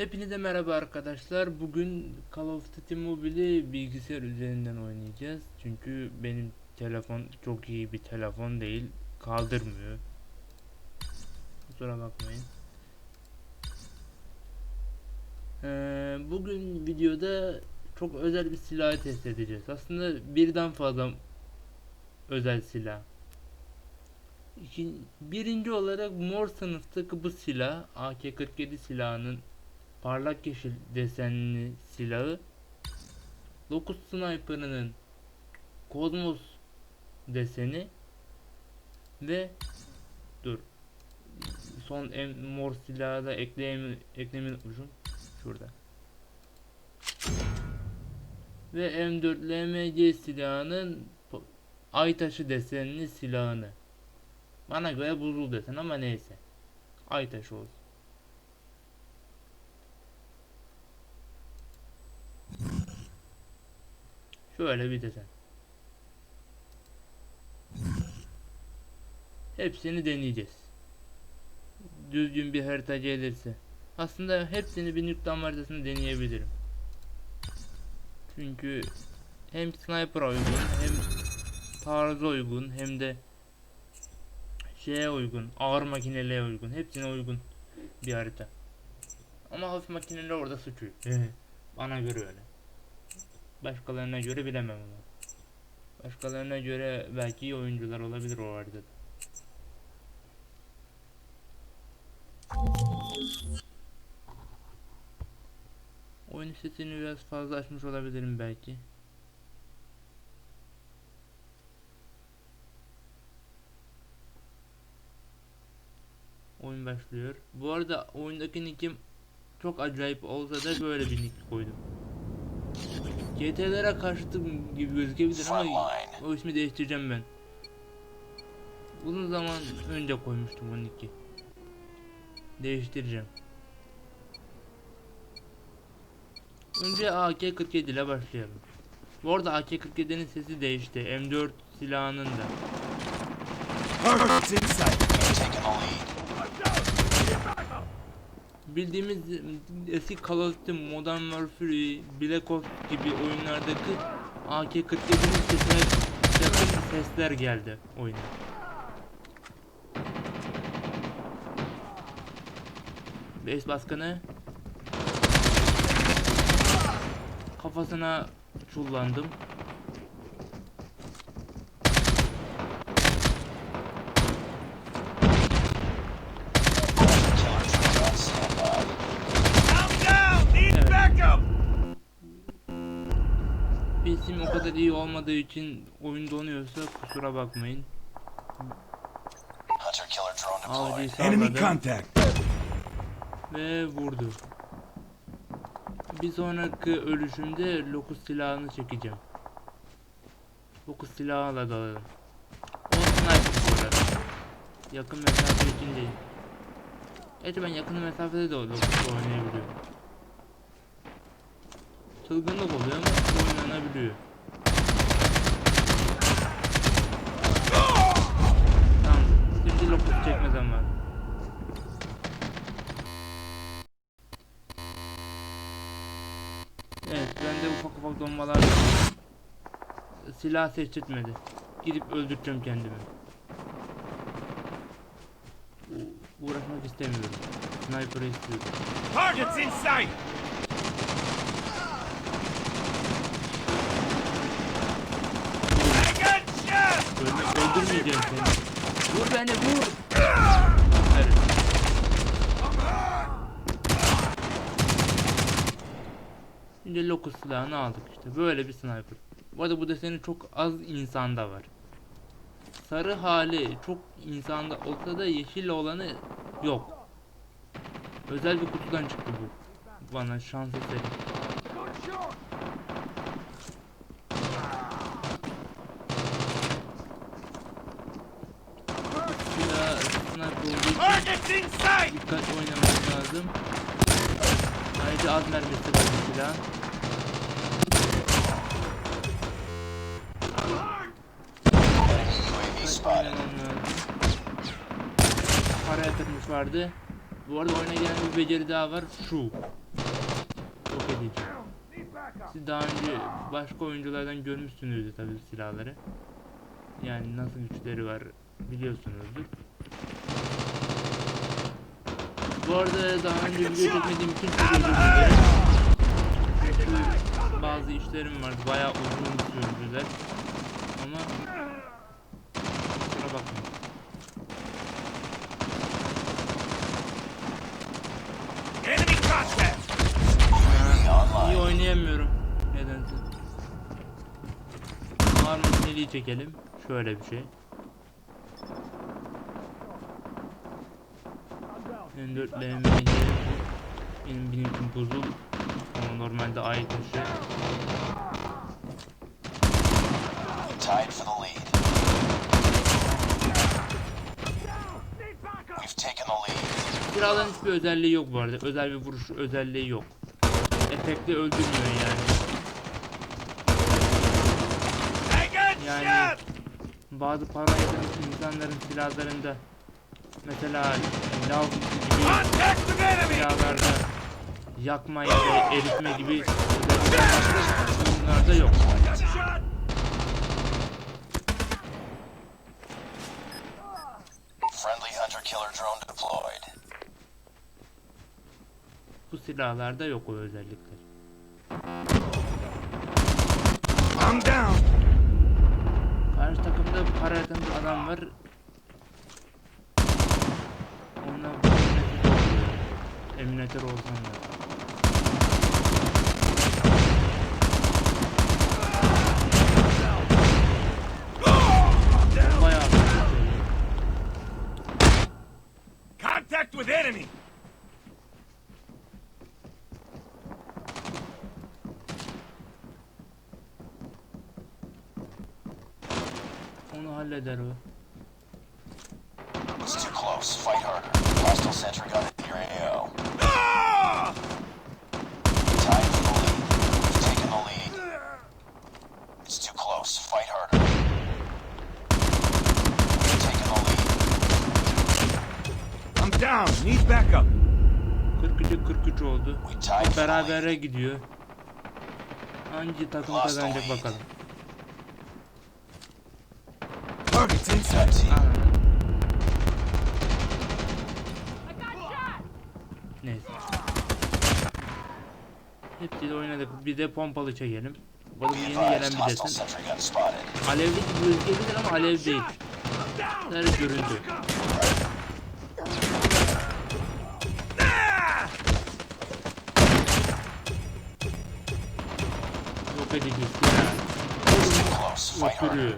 Hepinize merhaba arkadaşlar. Bugün Call of Duty Mobile'i bilgisayar üzerinden oynayacağız. Çünkü benim telefon çok iyi bir telefon değil. Kaldırmıyor. Kusura bakmayın. Ee, bugün videoda çok özel bir silahı test edeceğiz. Aslında birden fazla özel silah. İki, birinci olarak mor sınıftaki bu silah AK-47 silahının parlak yeşil desenli silahı 9 sniper'ının kozmos deseni ve dur son en mor silahı da ekleyemi eklemeyi unutmuşum. Şurada. Ve M4 LMG silahının po- ay taşı desenli silahını. Bana göre buzul desen ama neyse. Ay taşı olsun Şöyle bir desen. Hepsini deneyeceğiz. Düzgün bir harita gelirse. Aslında hepsini bir nükleer haritasını deneyebilirim. Çünkü hem sniper uygun hem taarruza uygun hem de şeye uygun ağır makineliğe uygun hepsine uygun bir harita. Ama hafif makineler orada sıçıyor. Bana göre öyle. Başkalarına göre bilemem onu. Başkalarına göre belki iyi oyuncular olabilir o haritada. Oyun sesini biraz fazla açmış olabilirim belki. Oyun başlıyor. Bu arada oyundaki nickim çok acayip olsa da böyle bir nick koydum. GT'lere karşıtım gibi gözükebilir ama o ismi değiştireceğim ben. Uzun zaman önce koymuştum onu iki. Değiştireceğim. Önce AK-47 ile başlayalım. Bu arada AK-47'nin sesi değişti. M4 silahının da. Target's in sight. Taking the lead. Bildiğimiz eski Call of Duty, Modern Warfare, Black Ops gibi oyunlardaki AK-47'nin sesine yakın sesler geldi oyuna. Base baskını kafasına çullandım. Kadar iyi olmadığı için oyun donuyorsa kusura bakmayın. Avcıyı salladı contact. ve vurdu. Bir sonraki ölüşümde lokus silahını çekeceğim. Lokus silahıyla dalarım. O sniper bu arada. Yakın mesafe için değil. Evet ben yakın mesafede de lokusla oynayabiliyorum. Çılgınlık oluyor ama oynanabiliyor. Tamam, şimdi lokus çekme zamanı. Evet, bende ufak ufak donmalar var. Silah seçtirtmedi. Gidip öldüreceğim kendimi. Uğraşmak istemiyorum. Sniper'ı istiyorum. Target's in sight. Öldürmeyeceğim seni. Vur beni vur. Evet. Şimdi Locus silahını aldık işte. Böyle bir sniper. Bu arada bu deseni çok az insanda var. Sarı hali çok insanda olsa da yeşil olanı yok. Özel bir kutudan çıktı bu. Bana şans eseri. Silah sniper olduğu için Target's in sight. dikkat oynamak lazım. Ayrıca az mermisi var silah. Para yatırmış. Bu arada oyuna gelen bir beceri daha var. Şu. diyeceğim. Siz daha önce başka oyunculardan görmüşsünüzdür tabii bu silahları. Yani nasıl güçleri var biliyorsunuzdur. Bu arada daha önce video çekmediğim için çok özür dilerim. Bazı işlerim var. Bayağı uzun sürdüler. Ama kusura bakmayın. UAV İyi oynayamıyorum. Nedense. Makineliği çekelim. Şöyle bir şey. M4 BMG benim benim buzul ama normalde ay taşı Tied for the lead. We've taken the lead. Silahların hiçbir özelliği yok bu arada. Özel bir vuruş özelliği yok. Efekti öldürmüyor yani. Yani- bazı para yatırmış insanların silahlarında mesela lav gibi silahlarda yakma ya da eritme gibi bunlarda yok. Bu silahlarda yok o özellikler. I'm down! Karşı takımda para yatan bir adam var. Onunla bu emülatör oluyor. Emülatör olsan da. Bayağı bir şey. Contact with enemy! Onu halleder o. It's too close. Fight harder. Hostile sentry gun in your AO. Ah! Tied for the lead. We've taken the lead. It's too close. Fight harder. We've taken the lead. I'm down. Backup. 43'e 43 oldu. Lead. Berabere gidiyor. Hangi takım kazanacak bakalım. Neyse. Hepsiyle oynadık. Bir de pompalı çekelim. Be yeni gelen bir desen. Alevli gibi gözükebilir ama alev değil. Sadece görüntü. Öpürüyor.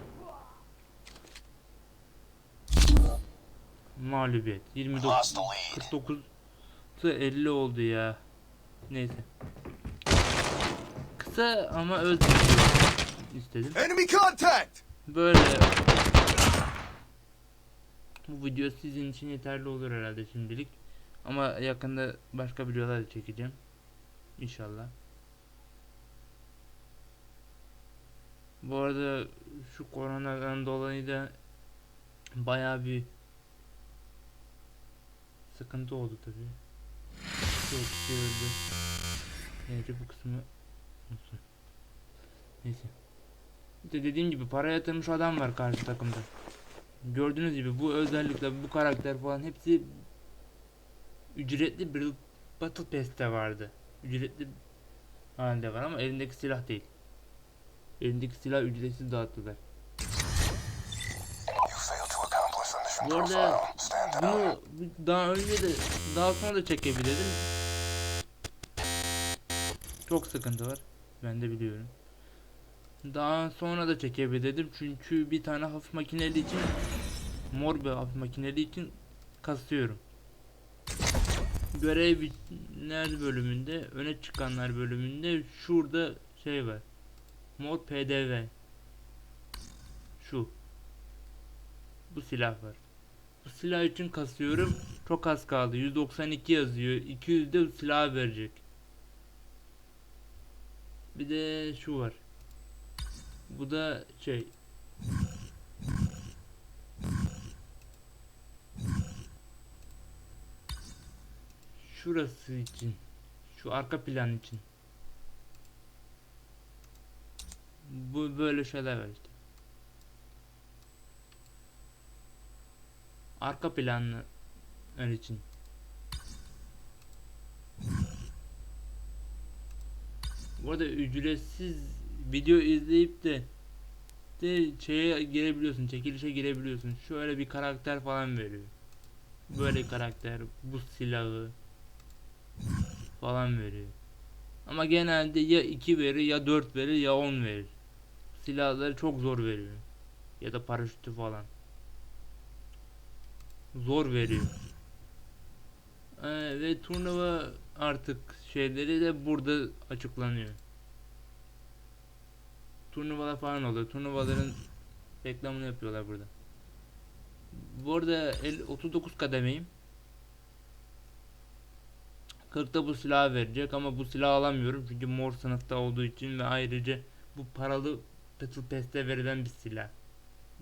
Mağlubiyet. 29 Lost the lead. 49 50 oldu ya. Neyse. Kısa ama öz istedim. Enemy contact! Böyle bu video sizin için yeterli olur herhalde şimdilik. Ama yakında başka videolar da çekeceğim. İnşallah. Bu arada şu koronadan dolayı da bayağı bir sıkıntı oldu tabi. Çok kişi öldü. Neyse bu kısmı unutun. Neyse. İşte dediğim gibi para yatırmış adam var karşı takımda. Gördüğünüz gibi bu özellikle bu karakter falan hepsi ücretli bir Battle Pass'te vardı. Ücretli halde var ama elindeki silah değil. Elindeki silah ücretsiz dağıttılar. Bu arada bunu daha önce de daha sonra da çekebilirdim. Çok sıkıntı var. Ben de biliyorum. Daha sonra da çekebilirdim çünkü bir tane hafif makineli için mor bir hafif makineli için kasıyorum. Görevler bölümünde öne çıkanlar bölümünde şurada şey var. Mor PDV. Şu. Bu silah var. Bu silah için kasıyorum. Çok az kaldı. 192 yazıyor. 200 de silah verecek. Bir de şu var. Bu da şey. Şurası için. Şu arka plan için. Bu böyle şeyler var işte. Arka planlı için. Bu arada ücretsiz video izleyip de de şeye girebiliyorsun, çekilişe girebiliyorsun. Şöyle bir karakter falan veriyor. Böyle karakter, bu silahı falan veriyor. Ama genelde ya 2 verir ya 4 verir ya 10 verir. Silahları çok zor veriyor. Ya da paraşütü falan. Zor veriyor. Ee, ve turnuva artık şeyleri de burada açıklanıyor. Turnuvalar falan oluyor. Turnuvaların reklamını yapıyorlar burada. Bu arada el- 39 kademeyim. 40'ta bu silahı verecek ama bu silahı alamıyorum çünkü mor sınıfta olduğu için ve ayrıca bu paralı Battle Pass'te verilen bir silah.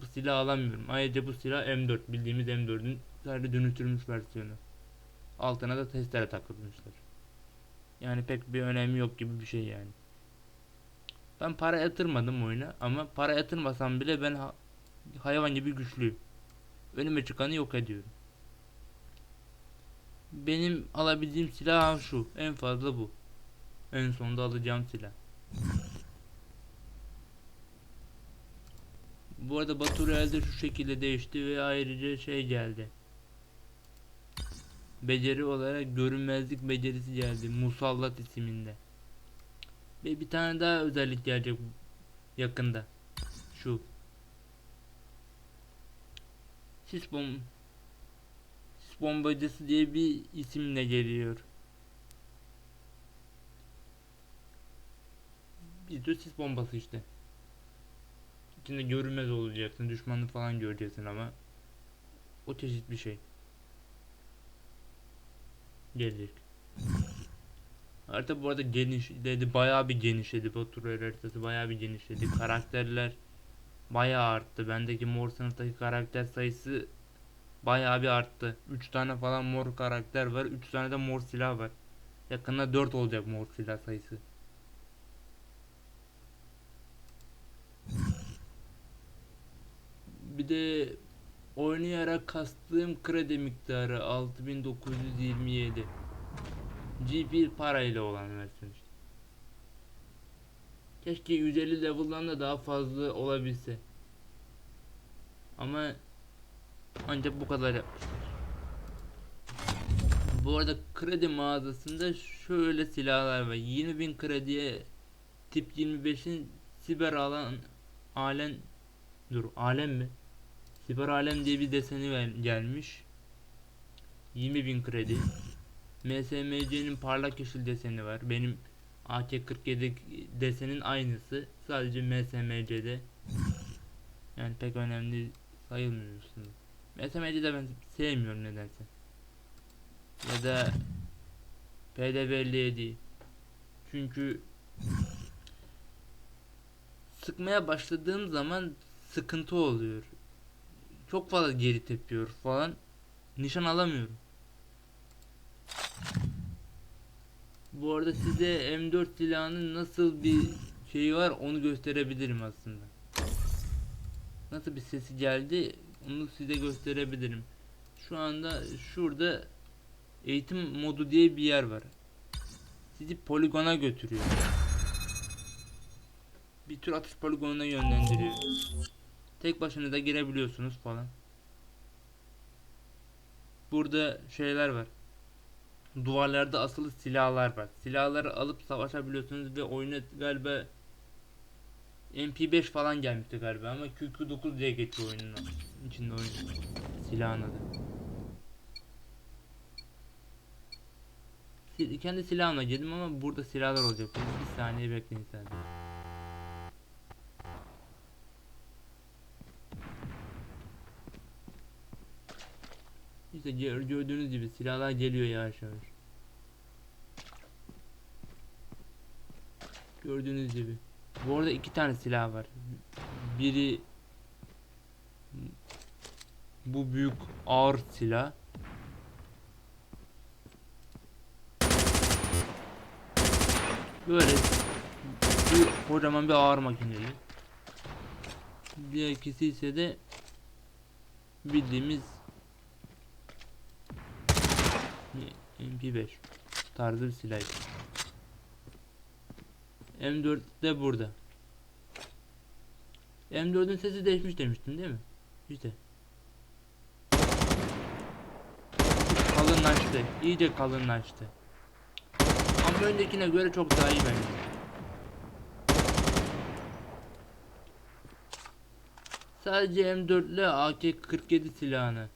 Bu silahı alamıyorum. Ayrıca bu silah M4 bildiğimiz M4'ün sadece dönüştürülmüş versiyonu. Altına da testere takılmışlar. Yani pek bir önemi yok gibi bir şey yani. Ben para yatırmadım oyuna ama para yatırmasam bile ben ha- hayvan gibi güçlüyüm. Önüme çıkanı yok ediyorum. Benim alabildiğim silah şu. En fazla bu. En sonda alacağım silah. Bu arada Batu Real'de şu şekilde değişti ve ayrıca şey geldi. Beceri olarak görünmezlik becerisi geldi. Musallat isminde. Ve bir tane daha özellik gelecek yakında. Şu. Sis bom Sis bombacısı diye bir isimle geliyor. Bir tür sis bombası işte. İçinde görünmez olacaksın, düşmanı falan göreceksin ama o çeşit bir şey. Gelecek. Harita bu arada genişledi, bayağı bir genişledi. Batur haritası bayağı bir genişledi. Karakterler bayağı arttı. Bendeki mor sınıftaki karakter sayısı bayağı bir arttı. 3 tane falan mor karakter var. 3 tane de mor silah var. Yakında 4 olacak mor silah sayısı. Bir de oynayarak kastığım kredi miktarı 6927. GP parayla olan versiyon işte. Keşke 150 level'dan da daha fazla olabilse. Ama ancak bu kadar yapmışlar. Bu arada kredi mağazasında şöyle silahlar var. 20.000 krediye tip 25'in siber alan alen dur alem mi? Siber alem diye bir deseni gelmiş. 20.000 kredi. MSMC'nin parlak yeşil deseni var. Benim AK-47 desenin aynısı. Sadece MSMC'de. Yani pek önemli sayılmıyorsunuz. MSMC'de ben sevmiyorum nedense. Ya da PD57 Çünkü sıkmaya başladığım zaman sıkıntı oluyor. Çok fazla geri tepiyor falan. Nişan alamıyorum. Bu arada size M4 silahının nasıl bir şeyi var onu gösterebilirim aslında. Nasıl bir sesi geldi onu size gösterebilirim. Şu anda şurada eğitim modu diye bir yer var. Sizi poligona götürüyor. Bir tür atış poligonuna yönlendiriyor. Tek başınıza girebiliyorsunuz falan. Burada şeyler var. Duvarlarda asılı silahlar var. Silahları alıp savaşabiliyorsunuz ve oyuna galiba MP5 falan gelmişti galiba ama QQ9 diye geçiyor oyunun içinde oyun silahın adı. Kendi silahımla girdim ama burada silahlar olacak. Bir saniye bekleyin sadece. İşte gör- gördüğünüz gibi silahlar geliyor yavaş yavaş. Gördüğünüz gibi. Bu arada iki tane silah var. Biri bu büyük ağır silah. Böyle Bu kocaman bir ağır makineli. Diğer ikisi ise de bildiğimiz MP5 tarzı bir silah. M4 de burada. M4'ün sesi değişmiş demiştim değil mi? İşte. Kalınlaştı. İyice kalınlaştı. Ama öncekine göre çok daha iyi bence. Sadece M4 ile AK-47 silahını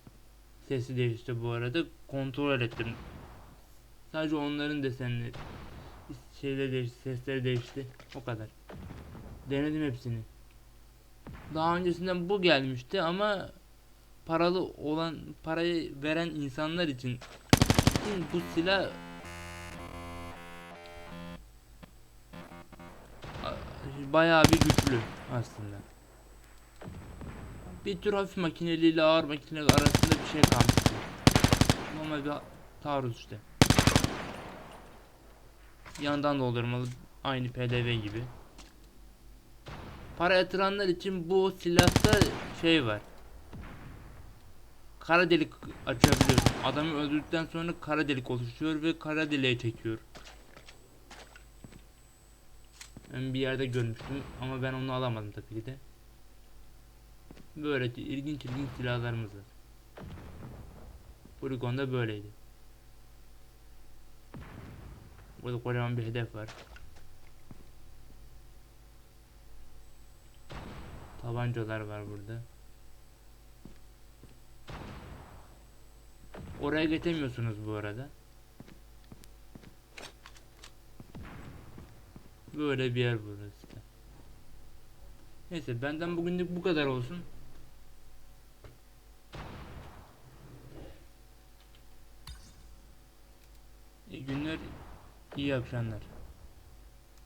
sesi değişti bu arada. Kontrol ettim. Sadece onların desenleri şeyleri değişti, sesleri değişti. O kadar. Denedim hepsini. Daha öncesinden bu gelmişti ama paralı olan parayı veren insanlar için bu silah bayağı bir güçlü aslında. Bir tür hafif makineli ile ağır makineli arasında şey kalmış. Normal bir taarruz işte. Yandan doldurmalı aynı PDV gibi. Para yatıranlar için bu silahta şey var. Kara delik açabiliyorsun. Adamı öldürdükten sonra kara delik oluşuyor ve kara deliğe çekiyor. Ben bir yerde görmüştüm ama ben onu alamadım tabii ki de. Böyle ilginç ilginç silahlarımız var. Poligon'da böyleydi. Burada kocaman bir hedef var. Tabancalar var burada. Oraya geçemiyorsunuz bu arada. Böyle bir yer burası. Neyse benden bugünlük bu kadar olsun. İyi günler, iyi akşamlar.